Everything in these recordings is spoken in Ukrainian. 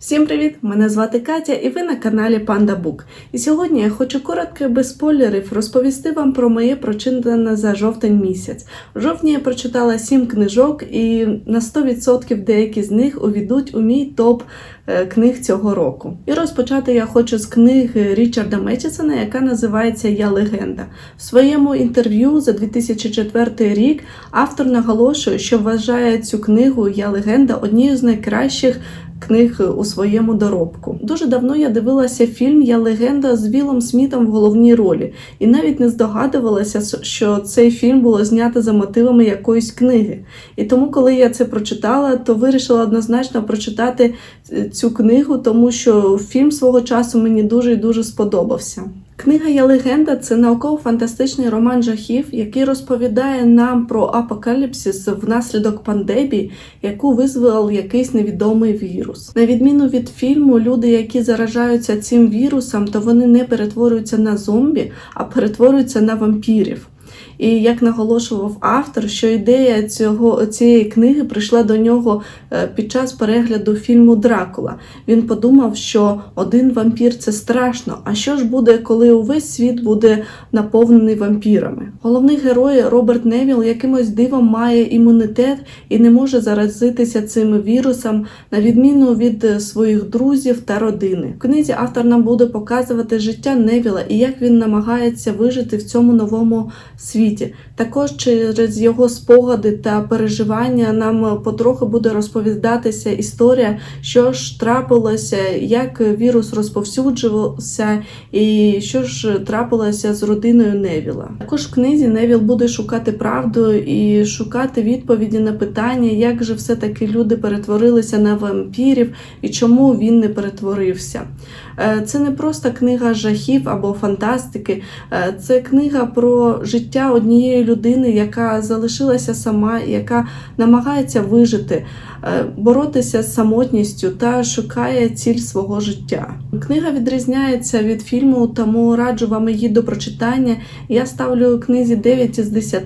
Всім привіт! Мене звати Катя, і ви на каналі Панда Бук. І сьогодні я хочу коротко без спойлерів розповісти вам про моє прочитане за жовтень місяць. В жовтні я прочитала 7 книжок, і на 100% деякі з них увійдуть у мій топ е, книг цього року. І розпочати я хочу з книги Річарда Метісона, яка називається Я легенда. В своєму інтерв'ю за 2004 рік автор наголошує, що вважає цю книгу Я легенда однією з найкращих книг у своєму доробку. Дуже давно я дивилася фільм Я легенда з Вілом Смітом в головній ролі, і навіть не здогадувалася, що цей фільм було знято за мотивами якоїсь книги. І тому, коли я це прочитала, то вирішила однозначно прочитати е, цю книгу, тому що фільм свого часу мені дуже і дуже сподобався. Книга Я легенда це науково-фантастичний роман жахів, який розповідає нам про апокаліпсис внаслідок пандемії, яку визвав якийсь невідомий вірус. На відміну від фільму, люди, які заражаються цим вірусом, то вони не перетворюються на зомбі, а перетворюються на вампірів. І як наголошував автор, що ідея цього цієї книги прийшла до нього е, під час перегляду фільму Дракула. Він подумав, що один вампір це страшно. А що ж буде, коли увесь світ буде наповнений вампірами? Головний герой Роберт Невіл якимось дивом має імунітет і не може заразитися цим вірусом, на відміну від е, своїх друзів та родини. В книзі автор нам буде показувати життя Невіла і як він намагається вижити в цьому новому світі. Також через його спогади та переживання нам потроху буде розповідатися історія, що ж трапилося, як вірус розповсюджувався, і що ж трапилося з родиною Невіла. Також в книзі Невіл буде шукати правду і шукати відповіді на питання, як же все-таки люди перетворилися на вампірів і чому він не перетворився. Е, Це не просто книга жахів або фантастики, е, це книга про життя однієї людини, яка залишилася сама, яка намагається вижити, боротися з самотністю та шукає ціль свого життя. Книга відрізняється від фільму, тому раджу вам її до прочитання. Я ставлю книзі 9 із 10,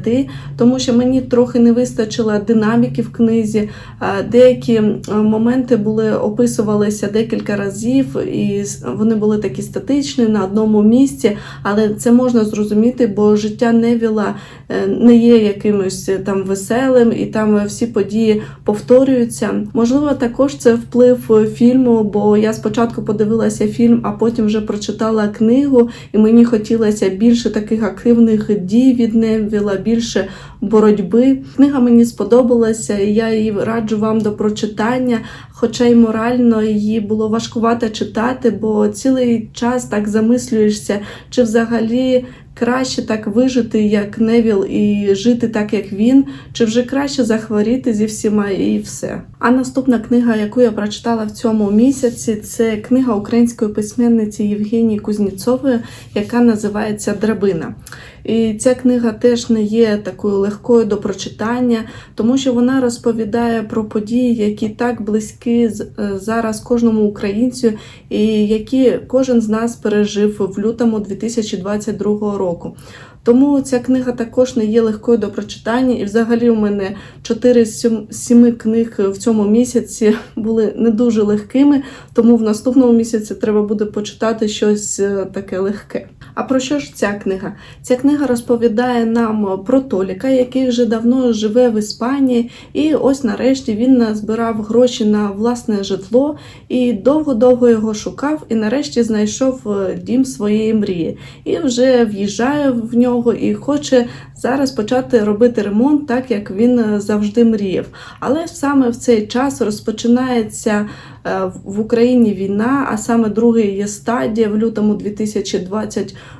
тому що мені трохи не вистачило динаміки в книзі. Е, Деякі моменти були описувалися декілька разів, і вони були такі статичні на одному місці, але це можна зрозуміти, бо життя Невіла е, не є якимось е, там веселим, і там е, всі події повторюються. Можливо, також це вплив е, фільму, бо я спочатку подивилася фільм, а потім вже прочитала книгу, і мені хотілося більше таких активних дій від Невіла, більше боротьби. Книга мені сподобалася, і я її раджу вам до прочитання. Хоча й морально її було важкувато читати, бо цілий час так замислюєшся, чи взагалі краще так вижити, як Невіл, і жити так, як він, чи вже краще захворіти зі всіма і все. А наступна книга, яку я прочитала в цьому місяці, це книга української письменниці Євгенії Кузніцової, яка називається Драбина. І ця книга теж не є такою легкою до прочитання, тому що вона розповідає про події, які так близькі е, зараз кожному українцю, і які кожен з нас пережив в лютому 2022 року. Тому ця книга також не є легкою до прочитання, і взагалі у мене 4 з 7 книг в цьому місяці були не дуже легкими, тому в наступному місяці треба буде почитати щось е, таке легке. А про що ж ця книга? Ця книга розповідає нам про Толіка, який вже давно живе в Іспанії, і ось нарешті він назбирав гроші на власне житло і довго-довго його шукав, і нарешті знайшов е, дім своєї мрії. І вже в'їжджає в нього і хоче зараз почати робити ремонт, так як він е, завжди мріяв. Але саме в цей час розпочинається е, в Україні війна, а саме другий є стадія в лютому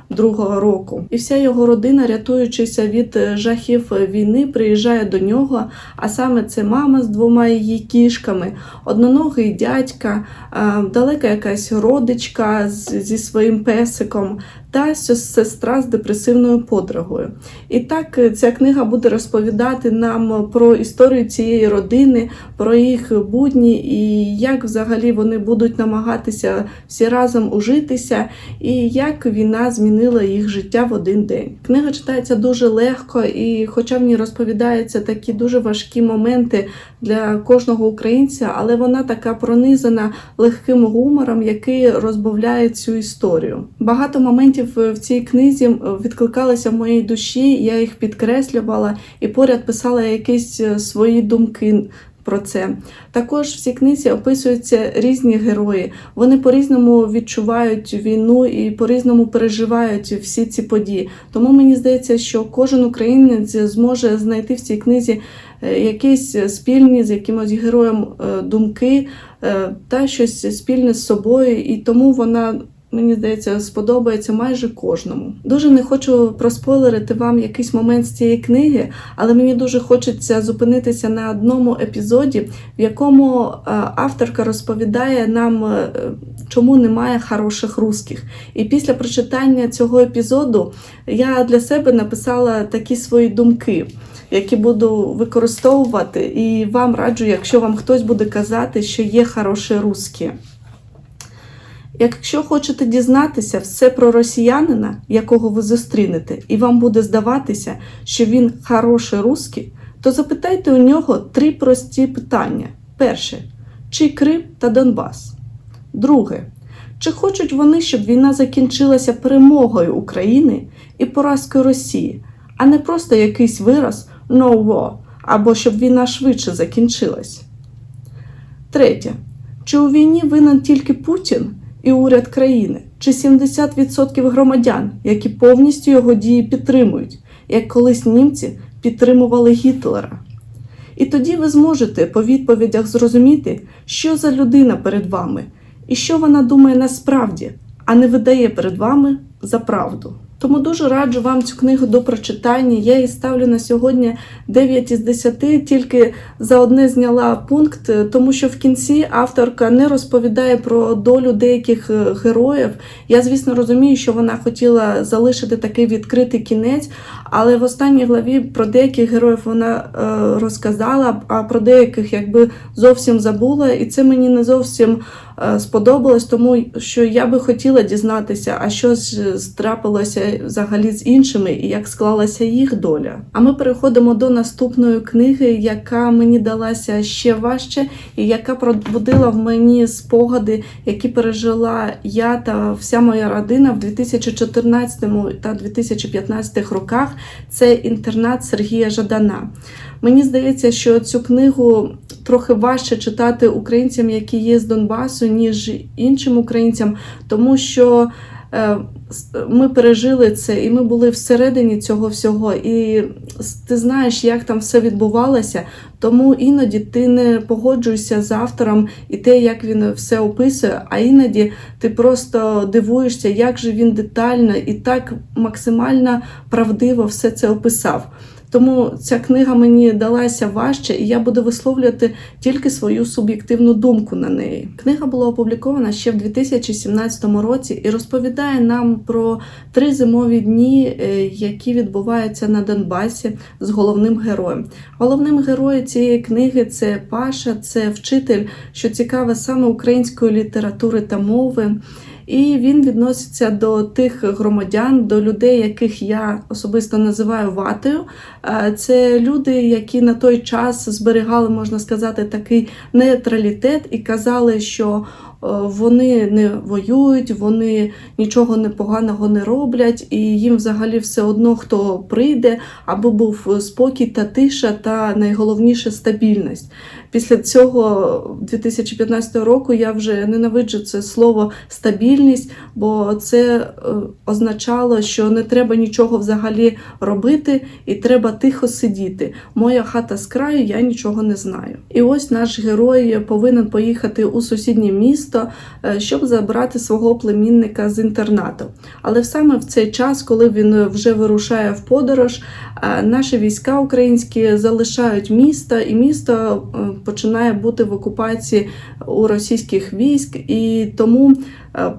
2022 року. І вся його родина, рятуючися від е, жахів війни, приїжджає до нього. А саме це мама з двома її кішками, одноногий дядька, е, далека якась родичка зі своїм песиком та сестра з депресивною подругою. І так е, ця книга буде розповідати нам про історію цієї родини, про їх будні і як взагалі вони будуть намагатися всі разом ужитися, і як війна змінила їх життя в один день. Книга читається дуже легко, і, хоча в ній розповідаються такі дуже важкі моменти для кожного українця, але вона така пронизана легким гумором, який розбавляє цю історію. Багато моментів в цій книзі відкликалися в моїй душі, я їх підкреслювала і поряд писала якісь е, свої думки. Про це також в цій книзі описуються різні герої. Вони по-різному відчувають війну і по-різному переживають всі ці події. Тому мені здається, що кожен українець зможе знайти в цій книзі е, якісь спільні з якимось героєм е, думки та щось спільне з собою, і тому вона. Мені здається, сподобається майже кожному. Дуже не хочу проспойлерити вам якийсь момент з цієї книги, але мені дуже хочеться зупинитися на одному епізоді, в якому е, авторка розповідає нам, е, чому немає хороших русських. І після прочитання цього епізоду я для себе написала такі свої думки. Які буду використовувати, і вам раджу, якщо вам хтось буде казати, що є хороші русські. Якщо хочете дізнатися все про росіянина, якого ви зустрінете, і вам буде здаватися, що він хороший русський, то запитайте у нього три прості питання: перше, чи Крим та Донбас? Друге, чи хочуть вони, щоб війна закінчилася перемогою України і поразкою Росії, а не просто якийсь вираз «no war» або щоб війна швидше закінчилась? Третє, чи у війні винен тільки Путін? І уряд країни, чи 70% громадян, які повністю його дії підтримують, як колись німці підтримували Гітлера. І тоді ви зможете по відповідях зрозуміти, що за людина перед вами і що вона думає насправді, а не видає перед вами за правду. Тому дуже раджу вам цю книгу до прочитання. Я її ставлю на сьогодні 9 із 10, тільки за одне зняла пункт, тому що в кінці авторка не розповідає про долю деяких е, героїв. Я, звісно, розумію, що вона хотіла залишити такий відкритий кінець, але в останній главі про деяких героїв вона е, розказала, а про деяких якби зовсім забула, і це мені не зовсім. Е, сподобалось, тому що я би хотіла дізнатися, а що ж трапилося взагалі з іншими і як склалася їх доля. А ми переходимо до наступної книги, яка мені далася ще важче, і яка пробудила в мені спогади, які пережила я та вся моя родина в 2014 та 2015 роках. Це інтернат Сергія Жадана. Мені здається, що цю книгу трохи важче читати українцям, які є з Донбасу, ніж іншим українцям, тому що е, ми пережили це, і ми були всередині цього всього. І ти знаєш, як там все відбувалося, тому іноді ти не погоджуєшся з автором і те, як він все описує, а іноді ти просто дивуєшся, як же він детально і так максимально правдиво все це описав. Тому ця книга мені далася важче, і я буду висловлювати тільки свою суб'єктивну думку на неї. Книга була опублікована ще в 2017 році і розповідає нам про три зимові дні, е, які відбуваються на Донбасі з головним героєм. Головним героєм цієї книги це Паша, це вчитель, що цікаве саме української літератури та мови. І він відноситься до тих громадян, до людей, яких я особисто називаю ватою. Е, це люди, які на той час зберігали, можна сказати, такий нейтралітет і казали, що вони не воюють, вони нічого непоганого не роблять, і їм взагалі все одно хто прийде, аби був спокій та тиша, та найголовніше стабільність. Після цього 2015 року я вже ненавиджу це слово стабільність, бо це е, означало, що не треба нічого взагалі робити, і треба тихо сидіти. Моя хата з краю, я нічого не знаю. І ось наш герой повинен поїхати у сусіднє місто місто, е, щоб забрати свого племінника з інтернату. Але саме в цей час, коли він вже вирушає в подорож, е, наші війська українські залишають місто, і місто е, починає бути в окупації у російських військ, і тому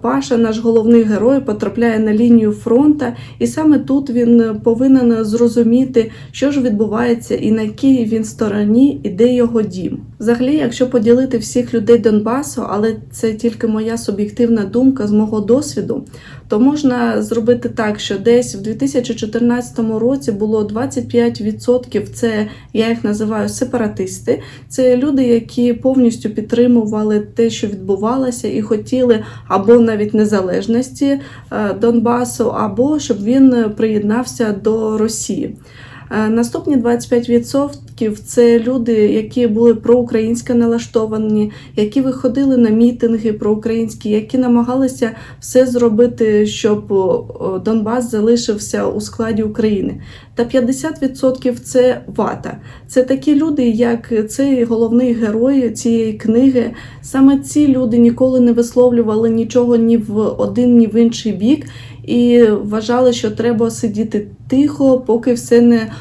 Паша, наш головний герой, потрапляє на лінію фронту, і саме тут він повинен зрозуміти, що ж відбувається, і на якій він стороні, і де його дім. Взагалі, якщо поділити всіх людей Донбасу, але це тільки моя суб'єктивна думка з мого досвіду, то можна зробити так, що десь в 2014 році було 25%, це я їх називаю сепаратисти. Це люди, які повністю підтримували те, що відбувалося, і хотіли або навіть незалежності е, Донбасу, або щоб він приєднався до Росії. Е, Наступні 25% це люди, які були проукраїнсько налаштовані, які виходили на мітинги проукраїнські, які намагалися все зробити, щоб Донбас залишився у складі України. Та 50% це вата. Це такі люди, як цей головний герой цієї книги. Саме ці люди ніколи не висловлювали нічого ні в один, ні в інший бік, і вважали, що треба сидіти тихо, поки все не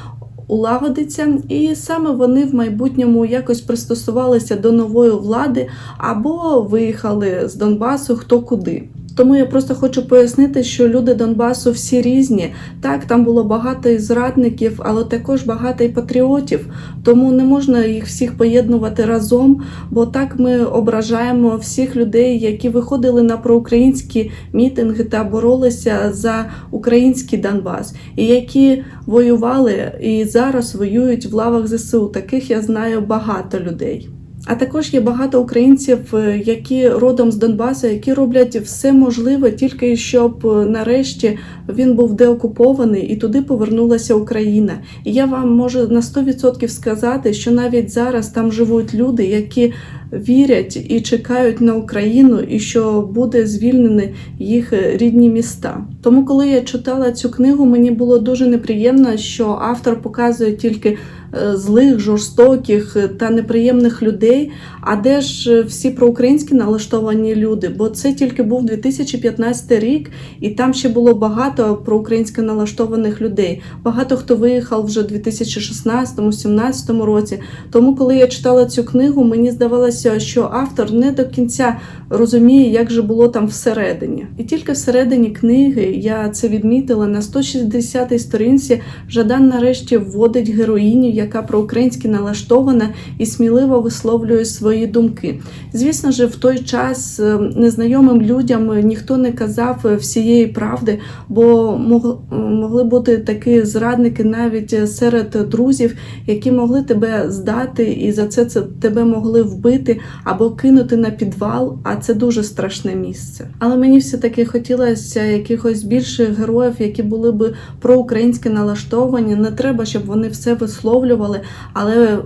улагодиться, і саме вони в майбутньому якось пристосувалися до нової влади або виїхали з Донбасу хто куди. Тому я просто хочу пояснити, що люди Донбасу всі різні. Так, там було багато і зрадників, але також багато і патріотів. Тому не можна їх всіх поєднувати разом, бо так ми ображаємо всіх людей, які виходили на проукраїнські мітинги та боролися за український Донбас, і які воювали і зараз воюють в лавах ЗСУ. Таких я знаю багато людей. А також є багато українців, е, які родом з Донбасу, які роблять все можливе тільки щоб е, нарешті він був деокупований і туди повернулася Україна. І я вам можу на 100% сказати, що навіть зараз там живуть люди, які вірять і чекають на Україну, і що буде звільнені їх рідні міста. Тому, коли я читала цю книгу, мені було дуже неприємно, що автор показує тільки е, злих, жорстоких та неприємних людей. А де ж всі проукраїнські налаштовані люди? Бо це тільки був 2015 рік, і там ще було багато проукраїнсько налаштованих людей. Багато хто виїхав вже в 2016-2017 році. Тому, коли я читала цю книгу, мені здавалося, що автор не до кінця розуміє, як же було там всередині. І тільки всередині книги я це відмітила на 160-й сторінці. Жадан нарешті вводить героїню, яка проукраїнськи налаштована і сміливо висловлює свої думки. Звісно ж, в той час е, незнайомим людям ніхто не казав всієї правди, бо могли бути такі зрадники навіть серед друзів, які могли тебе здати, і за це це тебе могли вбити або кинути на підвал. А це дуже страшне місце. Але мені все таки хотілося якихось більших героїв, які були би проукраїнськи налаштовані. Не треба, щоб вони все висловлювали, але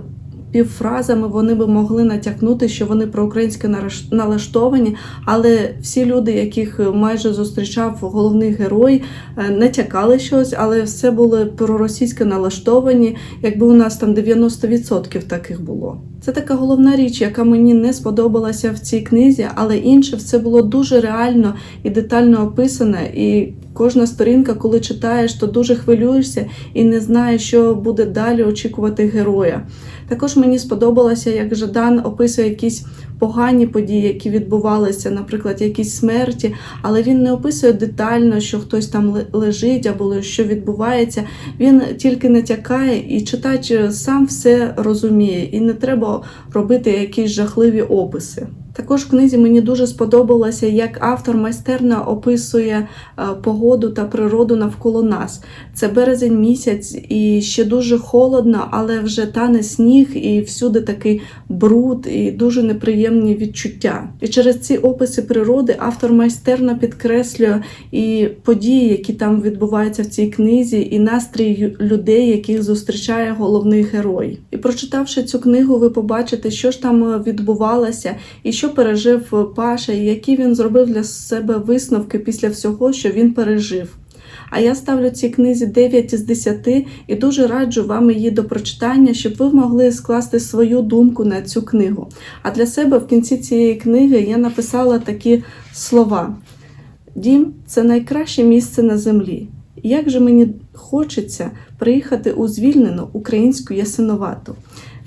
півфразами вони би могли натякнути, що вони проукраїнськи налаштовані, але всі люди, яких майже зустрічав головний герой, е, натякали щось, але все були проросійсько налаштовані, якби у нас там 90% таких було. Це така головна річ, яка мені не сподобалася в цій книзі, але інше все було дуже реально і детально описане. І кожна сторінка, коли читаєш, то дуже хвилюєшся і не знаєш, що буде далі очікувати героя. Також мені сподобалося, як Жадан описує якісь погані події, які відбувалися, наприклад, якісь смерті, але він не описує детально, що хтось там лежить або що відбувається. Він тільки натякає, і читач сам все розуміє, і не треба робити якісь жахливі описи. Також в книзі мені дуже сподобалося, як автор майстерно описує е, погоду та природу навколо нас. Це березень місяць і ще дуже холодно, але вже тане сніг, і всюди такий бруд і дуже неприємні відчуття. І через ці описи природи автор майстерно підкреслює і події, які там відбуваються в цій книзі, і настрій людей, яких зустрічає головний герой. І прочитавши цю книгу, ви побачите, що ж там е, відбувалося, і що пережив е, Паша, і які він зробив для себе висновки після всього, що він пережив. А я ставлю цій книзі 9 із 10 і дуже раджу вам її до прочитання, щоб ви могли скласти свою думку на цю книгу. А для себе в кінці цієї книги я написала такі слова: Дім це найкраще місце на землі. Як же мені хочеться приїхати у звільнену українську ясиновату.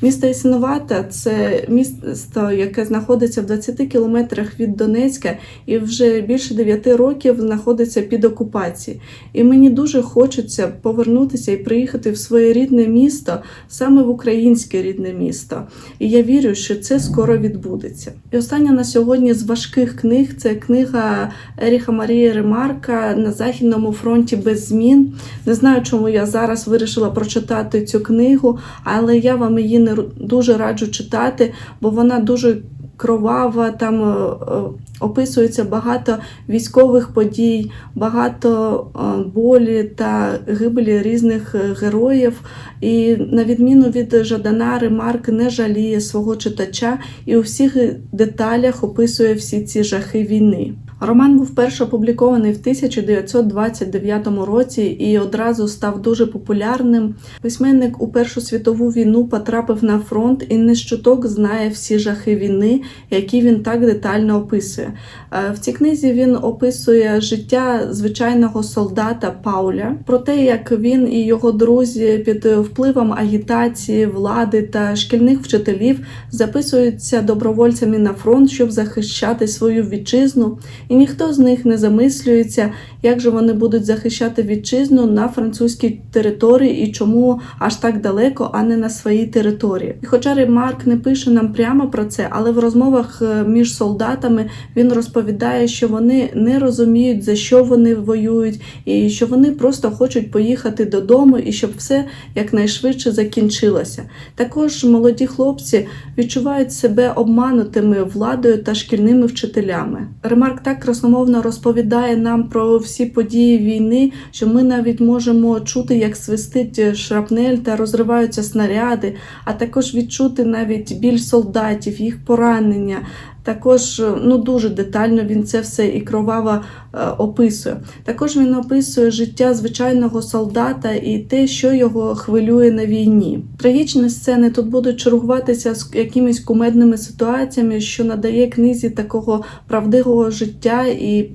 Місто Ясиновата – це місто, яке знаходиться в 20 кілометрах від Донецька і вже більше 9 років знаходиться під окупацією. І мені дуже хочеться повернутися і приїхати в своє рідне місто, саме в українське рідне місто. І я вірю, що це скоро відбудеться. І остання на сьогодні з важких книг це книга Еріха Марії Ремарка на Західному фронті без змін. Не знаю, чому я зараз вирішила прочитати цю книгу, але я вам її не дуже раджу читати, бо вона дуже кровава. Там е, е, описується багато військових подій, багато е, болі та гибелі різних героїв. І на відміну від Жадана, Ремарк не жаліє свого читача і у всіх деталях описує всі ці жахи війни. Роман був перше опублікований в 1929 році і одразу став дуже популярним. Письменник у Першу світову війну потрапив на фронт і не щуток знає всі жахи війни, які він так детально описує. Е, В цій книзі він описує життя звичайного солдата Пауля, про те, як він і його друзі під впливом агітації, влади та шкільних вчителів записуються добровольцями на фронт, щоб захищати свою вітчизну. І ніхто з них не замислюється, як же вони будуть захищати вітчизну на французькій території і чому аж так далеко, а не на своїй території. І хоча Ремарк не пише нам прямо про це, але в розмовах е, між солдатами він розповідає, що вони не розуміють, за що вони воюють, і що вони просто хочуть поїхати додому і щоб все якнайшвидше закінчилося. Також молоді хлопці відчувають себе обманутими владою та шкільними вчителями. Ремарк так красномовно розповідає нам про всі події війни, що ми навіть можемо чути, як свистить шрапнель та розриваються снаряди, а також відчути навіть біль солдатів, їх поранення. Також ну дуже детально він це все і кроваво е, описує. Також він описує життя звичайного солдата і те, що його хвилює на війні. Трагічні сцени тут будуть чергуватися з якимись кумедними ситуаціями, що надає книзі такого правдивого життя і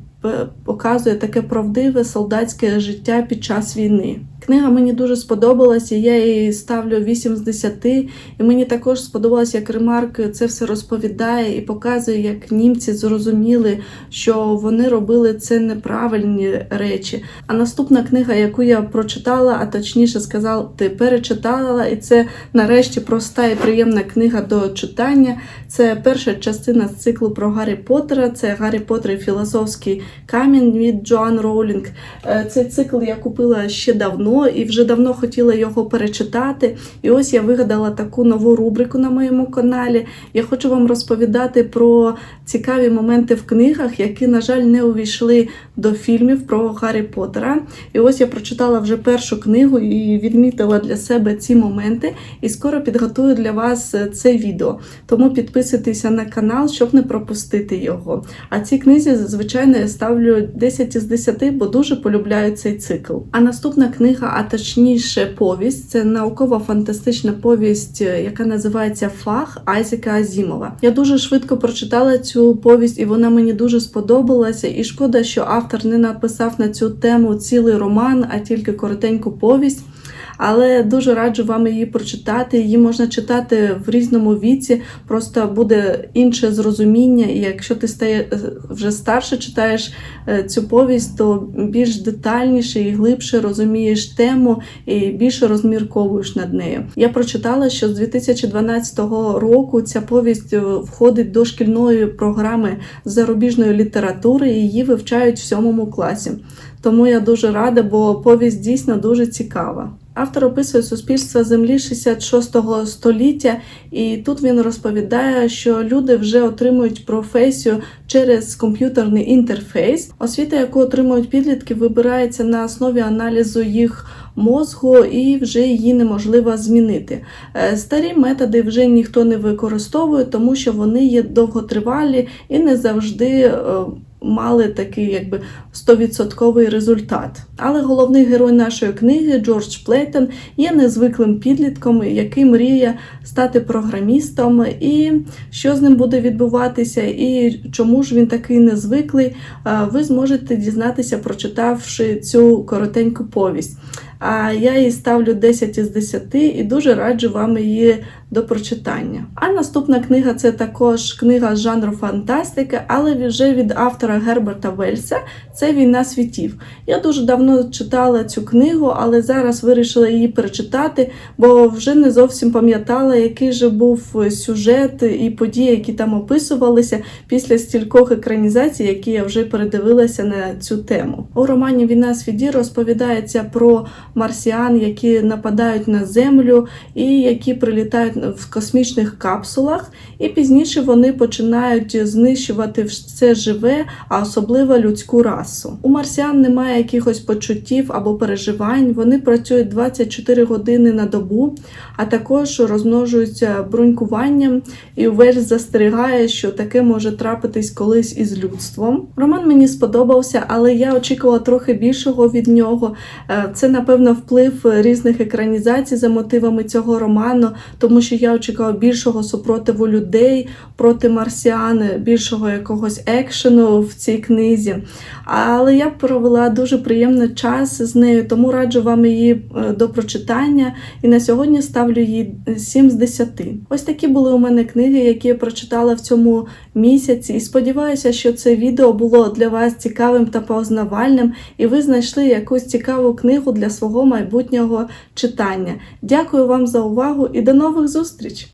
показує таке правдиве солдатське життя під час війни. Книга мені дуже сподобалася, я їй ставлю 8 з 10, і мені також сподобалось, як Ремарк це все розповідає і показує, як німці зрозуміли, що вони робили це неправильні речі. А наступна книга, яку я прочитала, а точніше сказати, перечитала, і це нарешті проста і приємна книга до читання. Це перша частина з циклу про Гаррі Поттера. Це Гаррі Поттер і філософський камінь від Джоан Роулінг. Е, Цей цикл я купила ще давно і вже давно хотіла його перечитати. І ось я вигадала таку нову рубрику на моєму каналі. Я хочу вам розповідати про цікаві моменти в книгах, які, на жаль, не увійшли до фільмів про Гаррі Поттера. І ось я прочитала вже першу книгу і відмітила для себе ці моменти. І скоро підготую для вас е, це відео. Тому підписуйтеся на канал, щоб не пропустити його. А цій книзі, звичайно, я ставлю 10 із 10, бо дуже полюбляю цей цикл. А наступна книга, а точніше повість, це наукова-фантастична повість, е, яка називається Фах Айзека Азімова. Я дуже швидко прочитала цю повість, і вона мені дуже сподобалася. І шкода, що автор не написав на цю тему цілий роман, а тільки коротеньку повість. Але дуже раджу вам її прочитати. Її можна читати в різному віці, просто буде інше зрозуміння. І якщо ти стає е, вже старше читаєш е, цю повість, то більш детальніше і глибше розумієш тему і більше розмірковуєш над нею. Я прочитала, що з 2012 року ця повість е, входить до шкільної програми зарубіжної літератури. і Її вивчають в сьомому класі. Тому я дуже рада, бо повість дійсно дуже цікава. Автор описує суспільство землі 66-го століття, і тут він розповідає, що люди вже отримують професію через комп'ютерний інтерфейс. Освіта, яку отримують підлітки, вибирається на основі аналізу їх мозку, і вже її неможливо змінити. Е, Старі методи вже ніхто не використовує, тому що вони є довготривалі і не завжди. Мали такий якби 100% результат. Але головний герой нашої книги Джордж Плейтон є незвиклим підлітком, який мріє стати програмістом, і що з ним буде відбуватися, і чому ж він такий незвиклий, е, ви зможете дізнатися, прочитавши цю коротеньку повість. А я їй ставлю 10 із 10 і дуже раджу вам її до прочитання. А наступна книга це також книга з жанру фантастики, але вже від автора Герберта Вельса. Це Війна світів. Я дуже давно читала цю книгу, але зараз вирішила її перечитати, бо вже не зовсім пам'ятала, який же був сюжет і події, які там описувалися після стількох екранізацій, які я вже передивилася на цю тему. У романі Війна світів розповідається про марсіан, які нападають на землю і які прилітають в космічних капсулах, і пізніше вони починають знищувати все живе, а особливо людську расу. У марсіан немає якихось почуттів або переживань. Вони працюють 24 години на добу, а також розмножуються брунькуванням. І Вельс застерігає, що таке може трапитись колись із людством. Роман мені сподобався, але я очікувала трохи більшого від нього. Е, Це, напевно, вплив різних екранізацій за мотивами цього роману, тому що я очікувала більшого супротиву людей проти марсіан, більшого якогось екшену в цій книзі. Але я провела дуже приємний час з нею, тому раджу вам її е, до прочитання. І на сьогодні ставлю їй 7 з 10. Ось такі були у мене книги, які я прочитала в цьому місяці. І сподіваюся, що це відео було для вас цікавим та познавальним, і ви знайшли якусь цікаву книгу для свого майбутнього читання. Дякую вам за увагу і до нових зустріч!